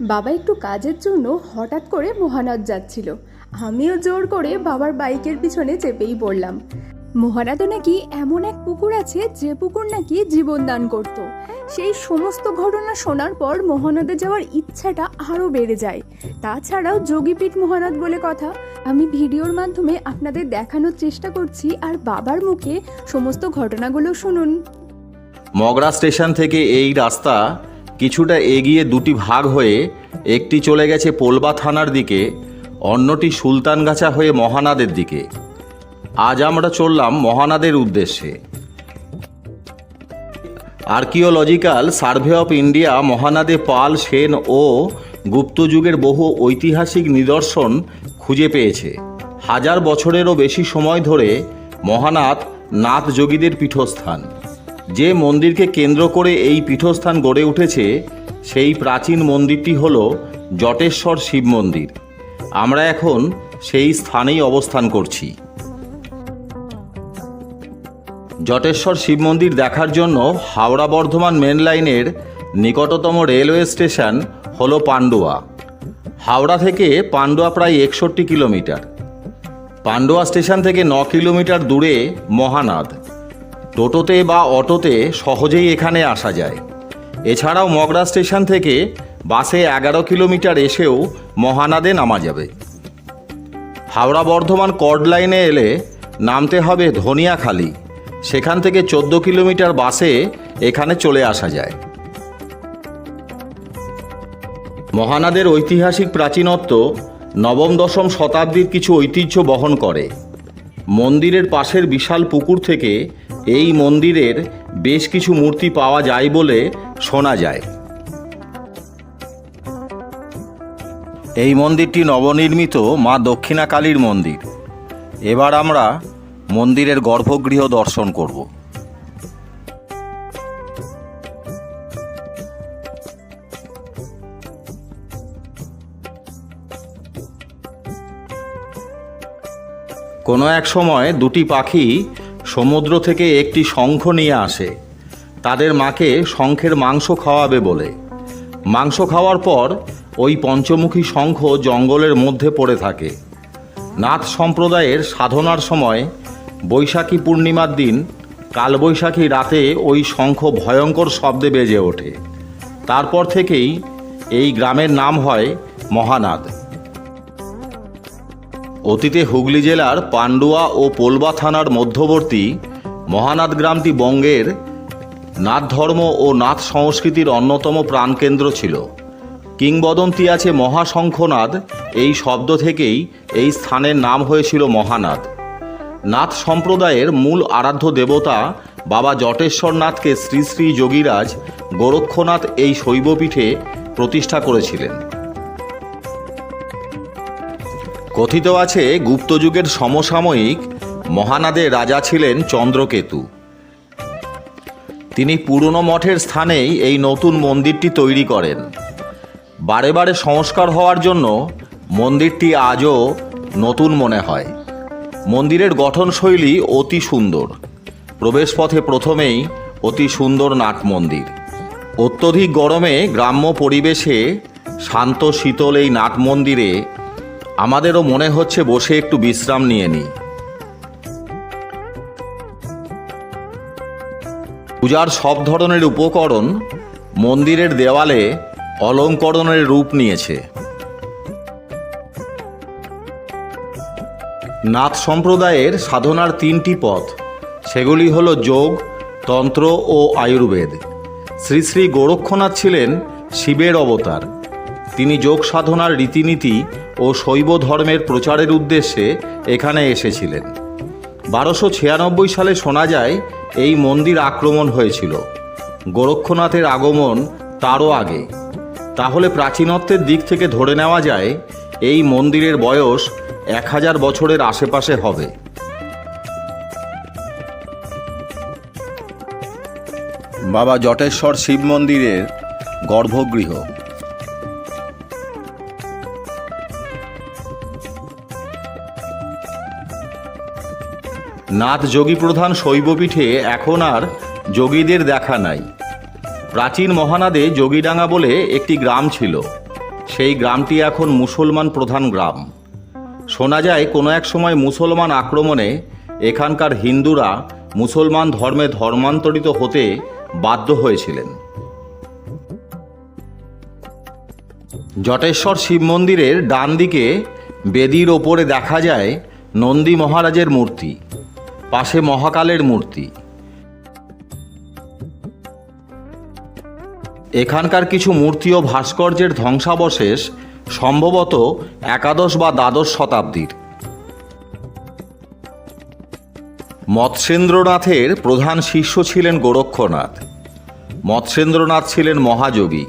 বাবা একটু কাজের জন্য হঠাৎ করে মহানাদ যাচ্ছিল। আমিও জোর করে বাবার বাইকের পিছনে চেপেই পড়লাম। মহানাদে নাকি এমন এক পুকুর আছে যে পুকুর নাকি জীবন দান করত। সেই সমস্ত ঘটনা শোনার পর মহানদে যাওয়ার ইচ্ছাটা আরও বেড়ে যায়। তাছাড়াও যোগীপীঠ মহানাদ বলে কথা, আমি ভিডিওর মাধ্যমে আপনাদের দেখানোর চেষ্টা করছি আর বাবার মুখে সমস্ত ঘটনাগুলো শুনুন। মগরা স্টেশন থেকে এই রাস্তা কিছুটা এগিয়ে দুটি ভাগ হয়ে একটি চলে গেছে পোলবা থানার দিকে, অন্যটি সুলতানগাছা হয়ে মহানাদের দিকে। আজ আমরা চললাম মহানাদের উদ্দেশ্যে। আর্কিওলজিক্যাল সার্ভে অফ ইন্ডিয়া, মহানাদে পাল সেন ও গুপ্ত যুগের বহু ঐতিহাসিক নিদর্শন খুঁজে পেয়েছে। হাজার বছরেরও বেশি সময় ধরে মহানাথ নাথ যোগীদের পীঠস্থান। যে মন্দিরকে কেন্দ্র করে এই পীঠস্থান গড়ে উঠেছে, সেই প্রাচীন মন্দিরটি হল জটেশ্বর শিব মন্দির। আমরা এখন সেই স্থানেই অবস্থান করছি। জটেশ্বর শিব মন্দির দেখার জন্য হাওড়া বর্ধমান মেন লাইনের নিকটতম রেলওয়ে স্টেশন হল পান্ডুয়া। হাওড়া থেকে পান্ডুয়া প্রায় একষট্টি কিলোমিটার। পান্ডুয়া স্টেশন থেকে ন কিলোমিটার দূরে মহানাদ। টোটোতে বা অটোতে সহজেই এখানে আসা যায়। এছাড়াও মগরা স্টেশন থেকে বাসে এগারো কিলোমিটার এসেও মহানাদে নামা যাবে। হাওড়া বর্ধমান কর্ড লাইনে এলে নামতে হবে ধনিয়াখালি। সেখান থেকে চোদ্দ কিলোমিটার বাসে এখানে চলে আসা যায়। মহানাদের ঐতিহাসিক প্রাচীনত্ব নবম দশম শতাব্দীর কিছু ঐতিহ্য বহন করে। মন্দিরের পাশের বিশাল পুকুর থেকে এই মন্দিরের বেশ কিছু মূর্তি পাওয়া যায় বলে শোনা যায়। এই মন্দিরটি নবনির্মিত মা দক্ষিণা কালীর মন্দির। এবার আমরা মন্দিরের গর্ভগৃহ দর্শন করব। কোনো এক সময় দুটি পাখি সমুদ্র থেকে একটি শঙ্খ নিয়ে আসে। তাদের মাকে শঙ্খের মাংস খাওয়াবে বলে। মাংস খাওয়ার পর ওই পঞ্চমুখী শঙ্খ জঙ্গলের মধ্যে পড়ে থাকে। নাথ সম্প্রদায়ের সাধনার সময় বৈশাখী পূর্ণিমার দিন কালবৈশাখী রাতে ওই শঙ্খ ভয়ঙ্কর শব্দে বেজে ওঠে। তারপর থেকেই এই গ্রামের নাম হয় মহানাদ। অতীতে হুগলি জেলার পান্ডুয়া ও পোলবা থানার মধ্যবর্তী মহানাদ গ্রামটি বঙ্গের নাথ ধর্ম ও নাথ সংস্কৃতির অন্যতম প্রাণকেন্দ্র ছিল। কিংবদন্তি আছে মহাশঙ্খনাদ, এই শব্দ থেকেই এই স্থানের নাম হয়েছিল মহানাদ। নাথ সম্প্রদায়ের মূল আরাধ্য দেবতা বাবা জটেশ্বরনাথকে শ্রী শ্রী যোগীরাজ গোরক্ষনাথ এই শৈবপীঠে প্রতিষ্ঠা করেছিলেন। কথিত আছে গুপ্তযুগের সমসাময়িক মহানাদের রাজা ছিলেন চন্দ্রকেতু। তিনি পুরনো মঠের স্থানেই এই নতুন মন্দিরটি তৈরি করেন। বারে বারে সংস্কার হওয়ার জন্য মন্দিরটি আজও নতুন মনে হয়। মন্দিরের গঠনশৈলী অতি সুন্দর। প্রবেশপথে প্রথমেই অতি সুন্দর নাট মন্দির। অত্যধিক গরমে গ্রাম্য পরিবেশে শান্ত শীতল এই নাট মন্দিরে আমাদেরও মনে হচ্ছে বসে একটু বিশ্রাম নিয়ে নিই পূজার সব ধরনের উপকরণ মন্দিরের দেওয়ালে অলঙ্করণের রূপ নিয়েছে। নাথ সম্প্রদায়ের সাধনার তিনটি পথ, সেগুলি হল যোগ, তন্ত্র ও আয়ুর্বেদ। শ্রী শ্রী গোরক্ষনাথ ছিলেন শিবের অবতার। তিনি যোগ সাধনার রীতিনীতি ও শৈব ধর্মের প্রচারের উদ্দেশ্যে এখানে এসেছিলেন। বারোশো ছিয়ানব্বই সালে শোনা যায়, এই মন্দির আক্রমণ হয়েছিল। গোরক্ষনাথের আগমন তারও আগে। তাহলে প্রাচীনত্বের দিক থেকে ধরে নেওয়া যায়, এই মন্দিরের বয়স এক হাজার বছরের আশেপাশে হবে। বাবা জটেশ্বর শিব মন্দিরের গর্ভগৃহ। নাথ যোগী প্রধান শৈবপীঠে এখন আর যোগীদের দেখা নাই। প্রাচীন মহানাদে যোগীডাঙ্গা বলে একটি গ্রাম ছিল। সেই গ্রামটি এখন মুসলমান প্রধান গ্রাম। শোনা যায়, কোনো এক সময় মুসলমান আক্রমণে এখানকার হিন্দুরা মুসলমান ধর্মে ধর্মান্তরিত হতে বাধ্য হয়েছিলেন। জটেশ্বর শিব মন্দিরের ডান দিকে বেদির ওপরে দেখা যায় নন্দী মহারাজের মূর্তি। পাশে মহাকালের মূর্তি। এখানকার কিছু মূর্তি ও ভাস্কর্যের ধ্বংসাবশেষ সম্ভবত একাদশ বা দ্বাদশ শতাব্দীর। মৎস্যেন্দ্রনাথের প্রধান শিষ্য ছিলেন গোরক্ষনাথ। মৎস্যেন্দ্রনাথ ছিলেন মহাযোগী।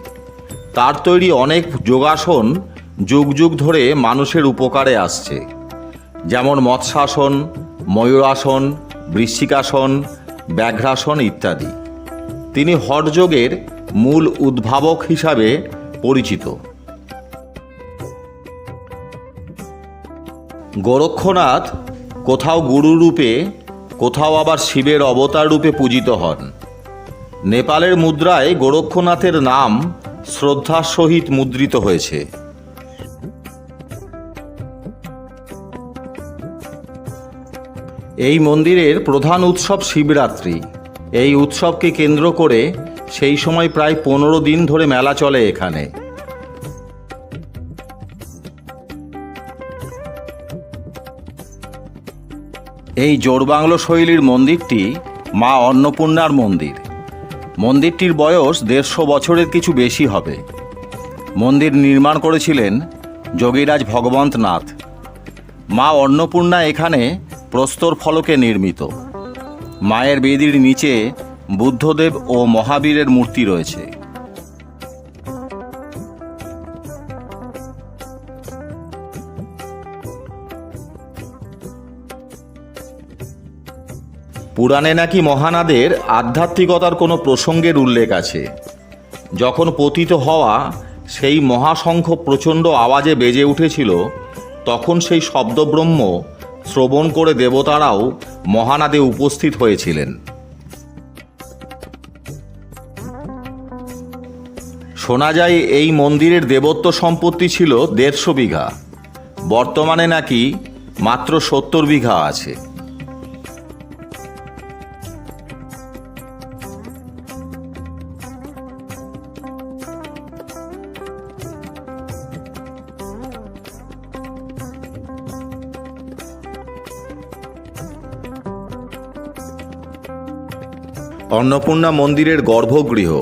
তার তৈরি অনেক যোগাসন যুগ যুগ ধরে মানুষের উপকারে আসছে। যেমন মৎস্যাসন ময়ূরাসন, বৃশ্চিকাসন, ব্যাঘ্রাসন ইত্যাদি। তিনি হঠযোগের মূল উদ্ভাবক হিসাবে পরিচিত। গোরক্ষনাথ কোথাও গুরু রূপে কোথাও আবার শিবের অবতার রূপে পূজিত হন। নেপালের মুদ্রায় গোরক্ষনাথের নাম শ্রদ্ধার সহিত মুদ্রিত হয়েছে। এই মন্দিরের প্রধান উৎসব শিবরাত্রি। এই উৎসবকে কেন্দ্র করে সেই সময় প্রায় পনেরো দিন ধরে মেলা চলে এখানে। এই জোরবাংলো শৈলীর মন্দিরটি মা অন্নপূর্ণার মন্দির। মন্দিরটির বয়স দেড়শো বছরের কিছু বেশি হবে। মন্দির নির্মাণ করেছিলেন যোগীরাজ ভগবন্ত নাথ মা অন্নপূর্ণা এখানে প্রস্তর ফলকে নির্মিত। মায়ের বেদির নিচে বুদ্ধদেব ও মহাবীরের মূর্তি রয়েছে। পুরাণে নাকি মহানাদের আধ্যাত্মিকতার কোনো প্রসঙ্গের উল্লেখ আছে। যখন পতিত হওয়া সেই মহাশঙ্খ প্রচণ্ড আওয়াজে বেজে উঠেছিল, তখন সেই শব্দব্রহ্ম শ্রবণ করে দেবতারাও মহানাদে উপস্থিত হয়েছিলেন। শোনা যায় এই মন্দিরের দেবত্ব সম্পত্তি ছিল দেড়শো বিঘা। বর্তমানে নাকি মাত্র সত্তর বিঘা আছে। অন্নপূর্ণা মন্দিরের গর্ভগৃহ।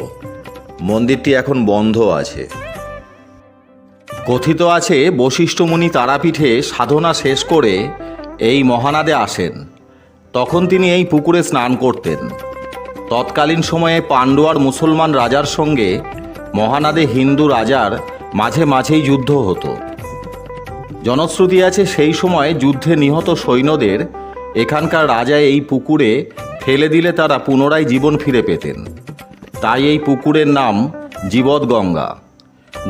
মন্দিরটি এখন বন্ধ আছে। কথিত আছে, বশিষ্ঠমুনি তারাপীঠে সাধনা শেষ করে এই মহানাদে আসেন। তখন তিনি এই পুকুরে স্নান করতেন। তৎকালীন সময়ে পাণ্ডুয়ার মুসলমান রাজার সঙ্গে মহানাদে হিন্দু রাজার মাঝে মাঝেই যুদ্ধ হতো। জনশ্রুতি আছে সেই সময় যুদ্ধে নিহত সৈন্যদের এখানকার রাজা এই পুকুরে ফেলে দিলে তারা পুনরায় জীবন ফিরে পেতেন। তাই এই পুকুরের নাম জীবৎ গঙ্গা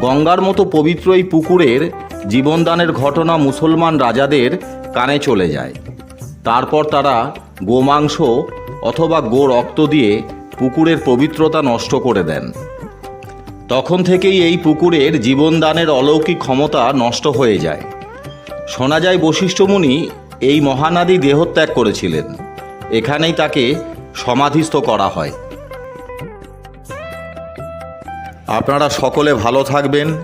গঙ্গার মতো পবিত্র এই পুকুরের জীবনদানের ঘটনা মুসলমান রাজাদের কানে চলে যায়। তারপর তারা গোমাংস অথবা গো রক্ত দিয়ে পুকুরের পবিত্রতা নষ্ট করে দেন। তখন থেকেই এই পুকুরের জীবনদানের অলৌকিক ক্ষমতা নষ্ট হয়ে যায়। শোনা যায় বশিষ্ঠমুনি এই মহানাদি দেহত্যাগ করেছিলেন। এখানেই তাকে সমাধিস্থ করা হয়। আপনারা সকলে ভালো থাকবেন।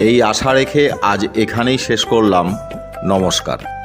এই আশা রেখে আজ এখানেই শেষ করলাম। নমস্কার।